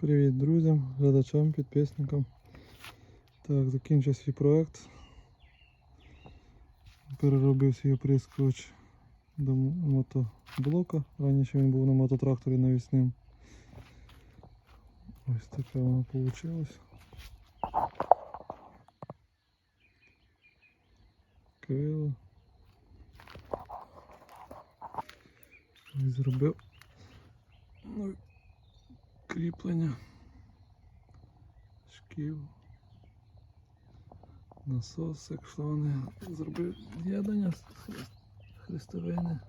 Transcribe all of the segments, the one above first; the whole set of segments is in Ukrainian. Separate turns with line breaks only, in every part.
Привіт друзям, глядачам, підписникам. Так, закінчив свій проект. Переробив свій оприскувач до м- мотоблока. Раніше він був на мототракторі навісним. Ось таке воно вийшло. Крило. Ось Зробив ну, кріплення, шків, насос, шлани, зробив з'єднання з хрестовини.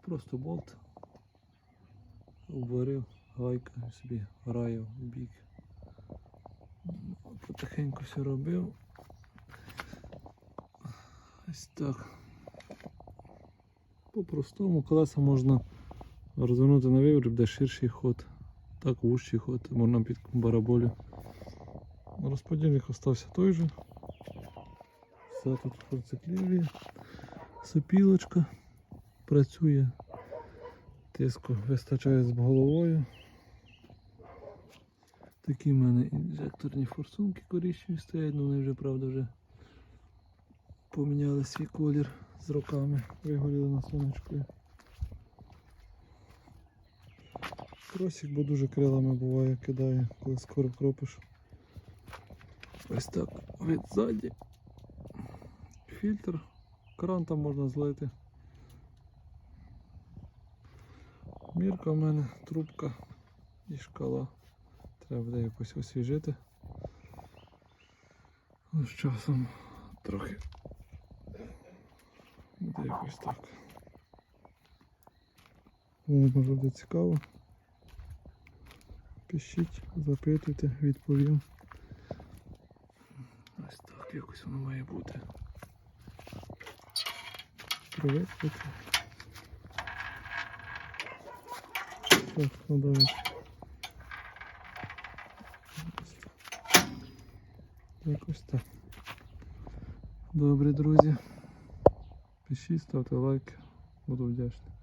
Просто болт обварив, гайка собі граю в бік. Потихеньку все робив. Ось так. По-простому колеса можна розвернути на виворіт, де ширший ход, так вущий ход, можна під бараболю. Розподільник остався той же. Все тут форцикліві. Сопілочка працює. Тиску вистачає з головою. Такі в мене інжекторні форсунки коричневі стоять, ну вони вже правда вже поміняли свій колір з роками, вигоріли на сонечку. Кросик, бо дуже крилами буває, кидає, коли скоро кропиш. Ось так вид ззаді. Фільтр, кран там можна злити. Мірка в мене, трубка і шкала. Треба буде якось освіжити. Ну, з часом трохи буде якось так. Кому може буде цікаво. Пишіть, запитуйте, відповім. Ось так якось воно має бути. Привет, привіт. Так. Ось так. Якось так. Добре, друзі. Пишіть, ставте лайк. Буду вдячний.